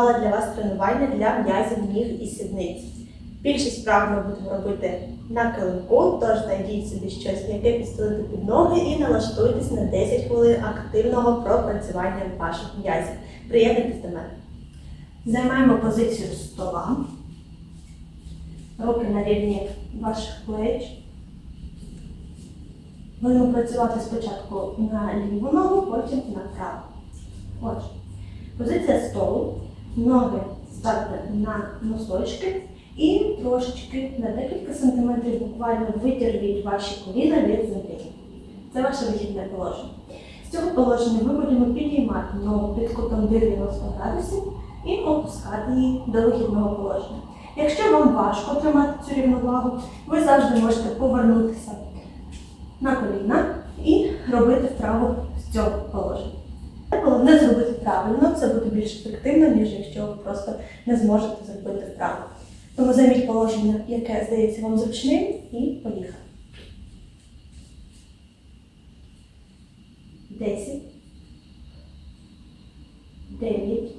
підготувала для вас тренування для м'язів ніг і сідниць. Більшість вправ ми будемо робити на килимку, тож знайдіть собі щось м'яке підстелити під ноги і налаштуйтесь на 10 хвилин активного пропрацювання ваших м'язів. Приєднуйтесь до мене. Займаємо позицію стола. Руки на рівні ваших плеч. Будемо працювати спочатку на ліву ногу, потім на праву. Отже, позиція столу. Ноги ставте на носочки і трошечки на декілька сантиметрів буквально витягніть ваші коліна від землі. Це ваше вихідне положення. З цього положення ми будемо підіймати ногу під кутом 90 градусів і опускати її до вихідного положення. Якщо вам важко тримати цю рівновагу, ви завжди можете повернутися на коліна і робити вправу з цього положення. Правильно, це буде більш ефективно, ніж якщо ви просто не зможете зробити вправу. Тому займіть положення, яке здається вам зручним, і поїхали. 10, 9,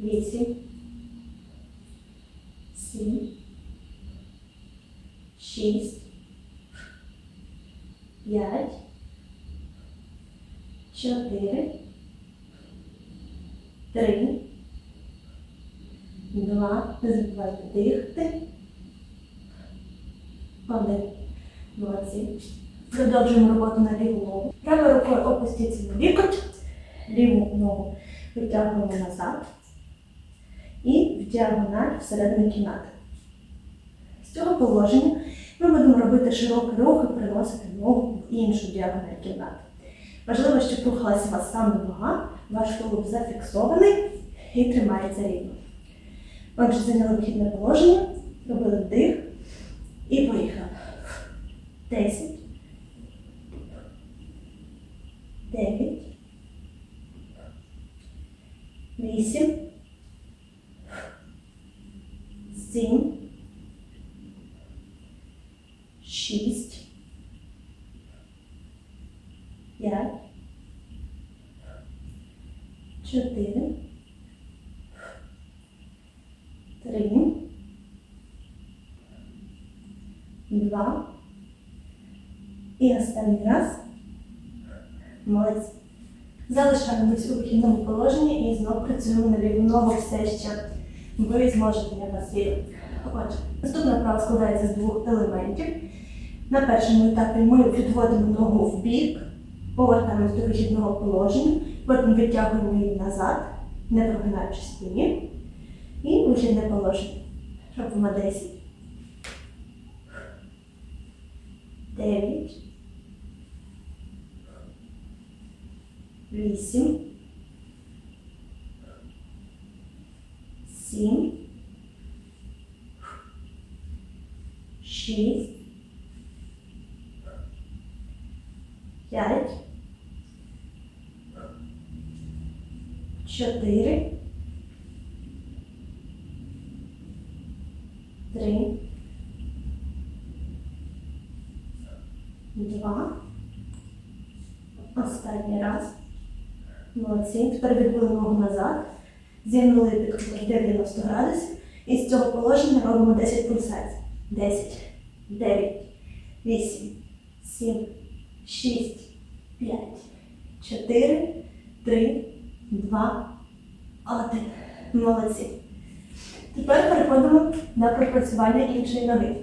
8, 7, 6, 5, 4, 3, 2, не забувайте дихати. Один. Молодці. Продовжуємо роботу на ліву ногу. Правою рукою опустіться на лікоть, ліву ногу витягуємо назад і в діагональ всередину кімнати. З цього положення ми будемо робити широкий рух і переносити ногу в іншу діагональ кімнати. Важливо, щоб рухалася вас саме нога, ваш тулуб зафіксований і тримається рівно. Отже, зайняли вихідне положення, робили вдих і поїхали. 10, 9, 8, 7, 6, 5, 4, 3, 2, і останній раз. Молодці. Залишаємось у вихідному положенні і знову працюємо на ліву все ще. Ви зможете я вас вірю. Отже, наступна вправа складається з двох елементів. На першому етапі ми підводимо ногу в бік, повертаємось до вихідного положення, потім витягуємо її назад, не прогинаючи спині. І вихідне положення. Робимо 10. 9. 8. 7. 6. 5. 4. 3. Два. Останній раз. Молодці. Тепер відбили ногу назад. Зігнули під кутом 90 градусів. І з цього положення робимо 10 пульсацій. 10, 9, 8, 7, 6, 5, 4, 3, 2, 1. Молодці. Тепер переходимо до пропрацювання іншої ноги.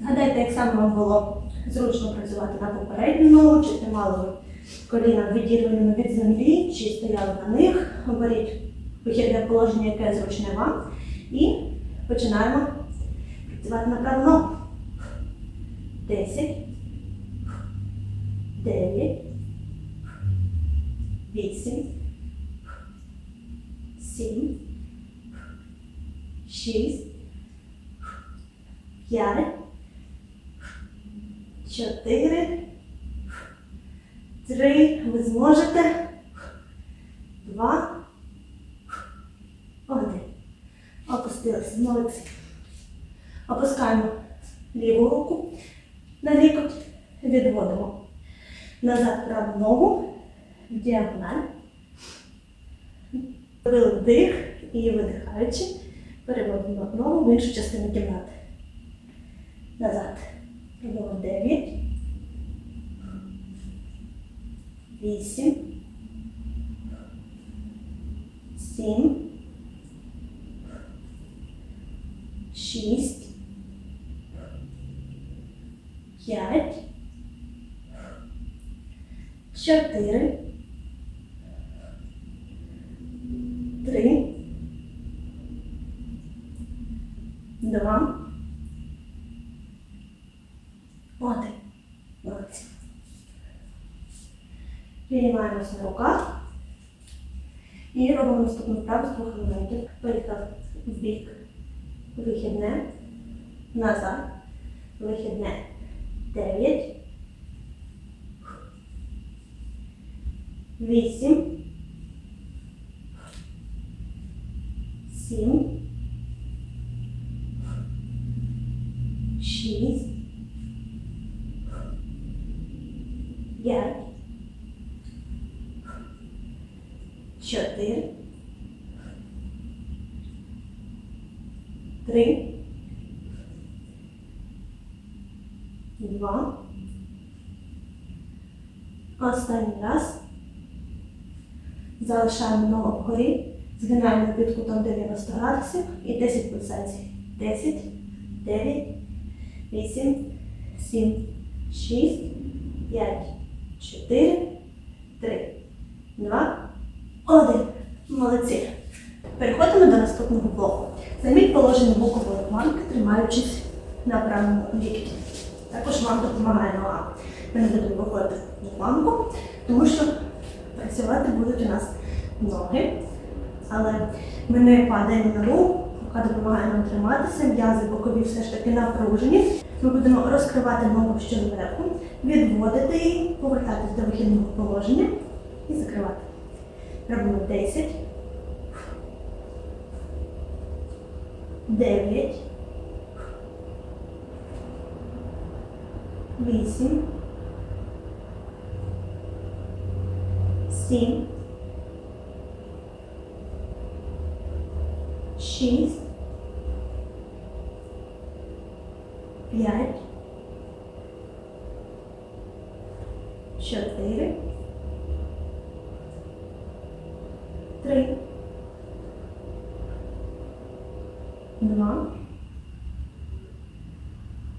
Згадайте, як саме вам було зручно працювати на попередню ногу, чи тримали ви коліна відірваними від землі, чи стояли на них. Оберіть вихідне положення, яке зручне вам. І починаємо працювати на праву ногу. 10, 9, 8, 7, 6, 5, 4, 3, ви зможете. 2, 1. Опустилися. Молодці. Опускаємо ліву руку на лікоть. Відводимо назад праву ногу в діагональ. Робили вдих і видихаючи, переводимо ногу в іншу частину кімнати. Назад. Робимо 9. 8. 7. 6. 5. 4. Три. Два. Один. Молодці. Піднімаємося на руках. І робимо наступну вправу з двох елементів. Поїхали в бік. Вихідне. Назад. Вихідне. Дев'ять. Вісім. Сім. Шість. П'ять. Чотири. Три. Два. Останній раз. Залишаємо ногу вгорі. Згинаємо під кутом 90 градусів і 10 пульсацій. 10, 9, 8, 7, 6, 5, 4, 3, 2, 1. Молодці. Переходимо до наступного блоку. Займіть положення бокової планки, тримаючись на правому лікті. Також вам допомагає нога. Ми не будемо виходити в планку, тому що працювати будуть у нас ноги. Але ми не падаємо на руку, яка допомагає нам триматися, м'язи бокові все ж таки напружені. Ми будемо розкривати ногу ще зверху, відводити її, повертатись до вихідного положення і закривати. Робимо 10, 9, 8, 7, шість, п'ять, чотири, три, два.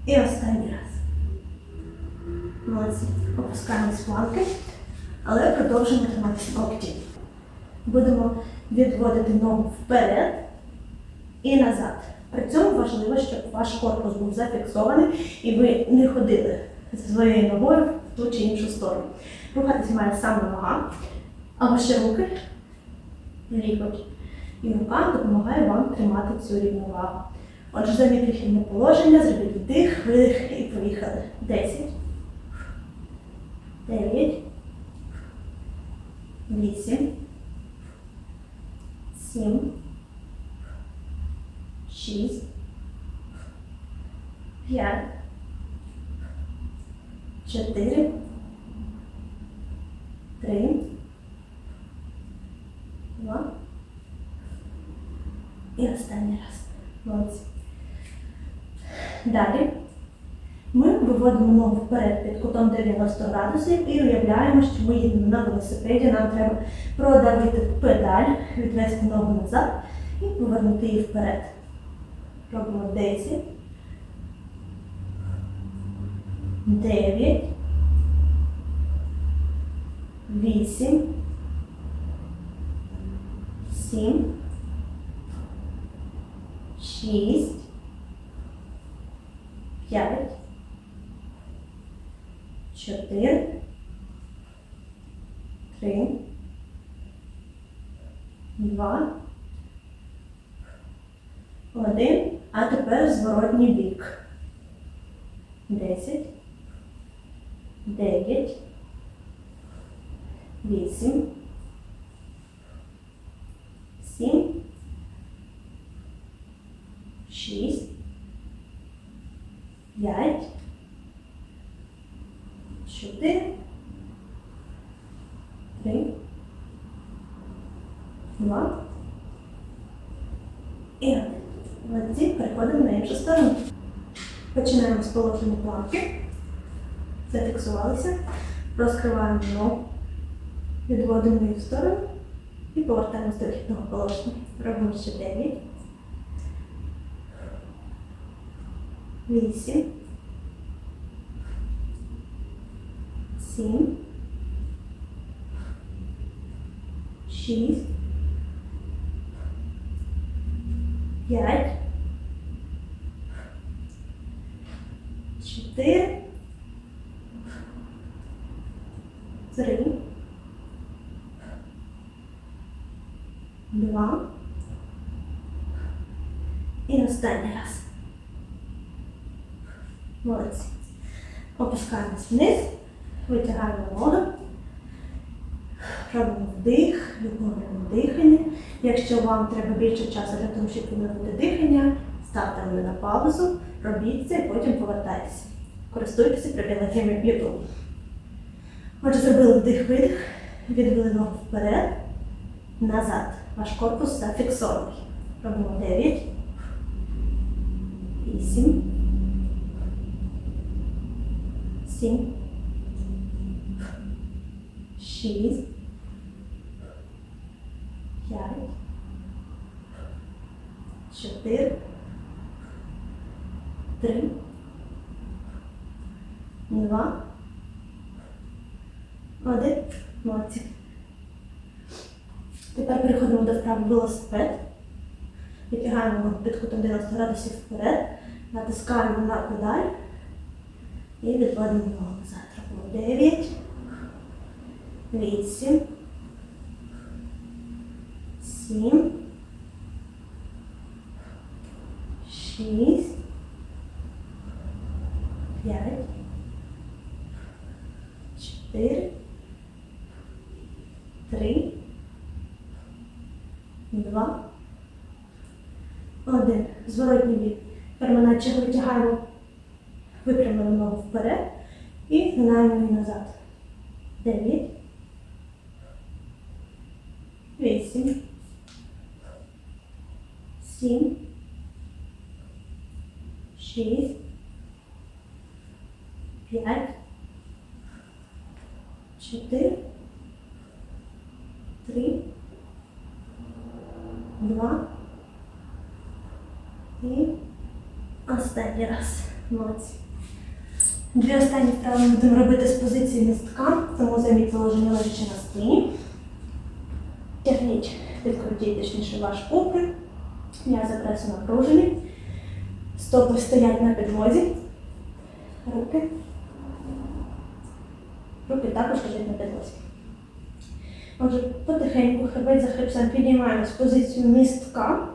І останній раз. Молодці. Опускаємо з планки, але продовжуємо триматися локті. Будемо відводити ногу вперед і назад. При цьому важливо, щоб ваш корпус був зафіксований і ви не ходили зі своєю ногою в ту чи іншу сторону. Рухатись має саме нога, а ваші руки, лікоть і рука допомагає вам тримати цю рівновагу. Отже, займіть вихідне положення, зробіть вдих, видих і поїхали. 10, 9, 8, 7, 6, 5, 4, 3, 2. І останній раз. Молодці. Далі ми виводимо ногу вперед під кутом 90 градусів і уявляємо, що ми їдемо на велосипеді. Нам треба продавити педаль, відвести ногу назад і повернути її вперед. Робимо 10, 9, 8, 7, 6, 5, 4, 3, 2, один. А тепер зворотній бік. 10, 9, 8, 7, 6, 5, 4, 3, 2, І один. Молодці, переходимо на іншу сторону. Починаємо з положення планки. Зафіксувалися. Розкриваємо ногу. Відводимо її в сторону і повертаємось до вихідного положення. Робимо ще 9. 8. 7. 6. 5. 4. 3. Два. І останній раз. Молодці. Опускаємось вниз, витягаємо ноги. Робимо вдих, відновлюємо дихання. Якщо вам треба більше часу для того, щоб відновити дихання, ставте мене на паузу, робіть це і потім повертайтеся. Користуйтеся привілегіями YouTube. Отже, зробили вдих-видих, відвели ногу вперед, назад. Ваш корпус зафіксований. Робимо 9, 8, 7, 6, 5, 4, 3, 2, один. Молодці. Тепер переходимо до вправи велосипед. Ногу під кутом 90 градусів вперед, натискаємо на педаль і відводимо ногу назад. Робимо 9, 8, 7, 6, 5, 4, 3, Два. Один. Зворотній бік. Тепер ми наче витягаємо випрямлену ногу вперед і згинаємо її назад. Дев'ять. Вісім. Сім. Шість. П'ять. Чотири. Три два і останній раз. Молодці. Дві останні вправи ми будемо робити з позиції містка, тому займіть положення лежачи на спині. Тягніть, підкрутіть точніше ваш попри. М'язи пресу напружені. Стопи стоять на підлозі. Руки. Руки також лежать на підлозі. Отже, потихеньку хребет за хребцем піднімаємо з позицію містка.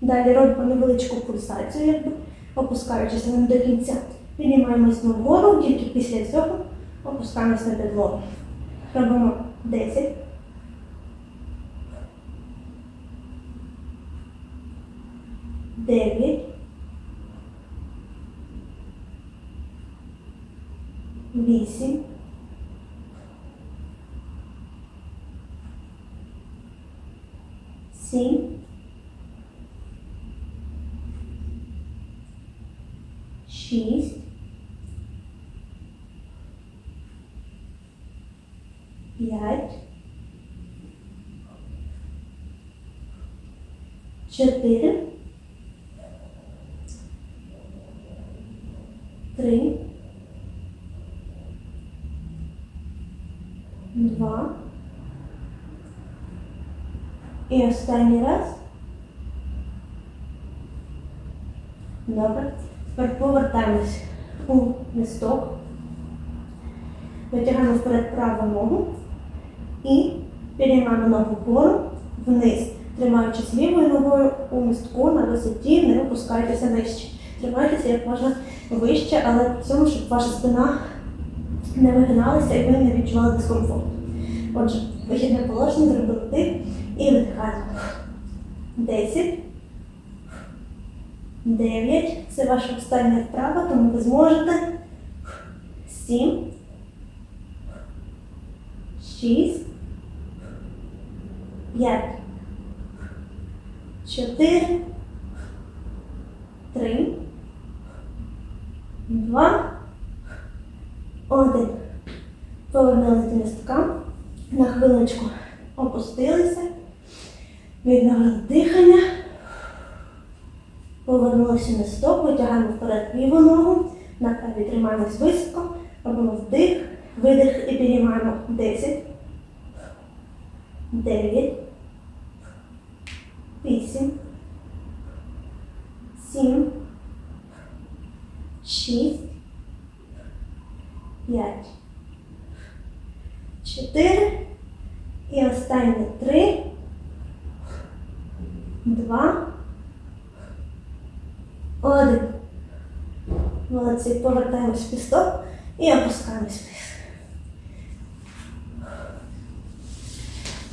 Далі робимо невеличку пульсацію, якби опускаючись ним до кінця. Піднімаємось вгору, тільки після цього опускаємось на підлогу. Робимо 10. 9, 8, 7, 6, 5, 4, І останній раз. Добре. Тепер повертаємось у місток. Витягаємо вперед праву ногу і піднімаємо ногу вгору, вниз, тримаючись лівою ногою у містку на висоті, не опускайтеся нижче. Тримайтеся як можна вище, але в цьому, щоб ваша спина не вигиналася і ви не відчували дискомфорт. Отже, вихідне положення зробили тих і видихаємо. 10. 9. Це ваша остання вправа, тому ви зможете. 7. 6. 5. чотири, три, два, один. Повернулися до містка. На хвилиночку опустилися. Відновили дихання. Повернулися на стоп, витягаємо вперед ліву ногу. На правій тримаємось високо. Робимо вдих, видих і піднімаємо. 10, 9, 8, 7, 6, 5, 4 і останні 3, 2, 1. Молодці, повертаємось в пісток і опускаємось вниз.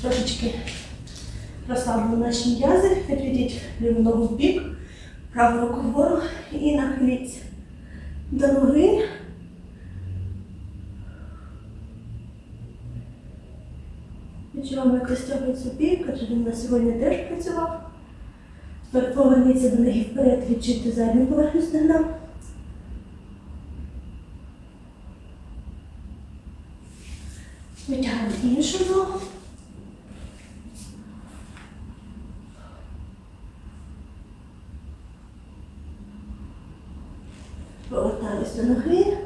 Трошечки розслабили наші м'язи, відведіть ліву ногу в бік, праву руку вгору і нахиліться до ноги. Відчуваємо, як розтягується бік, адже він на сьогодні теж працював. Поверніться до ноги вперед, відчуйте задню поверхню стегна. Витягуємо іншу ногу. Повертаємось до ноги.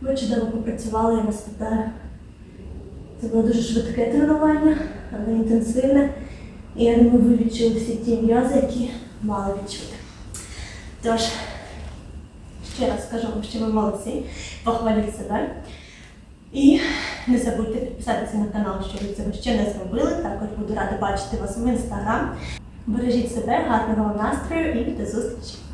Ви чудово попрацювали, я вас вітаю. Це було дуже швидке тренування, але інтенсивне. І я думаю, ви всі ті м'язи, які мали відчути. Тож, ще раз скажу вам, що ви молодці, похваліть себе. І не забудьте підписатися на канал, що ви цього ще не зробили. Також буду рада бачити вас в інстаграм. Бережіть себе, гарного вам настрою і до зустрічі!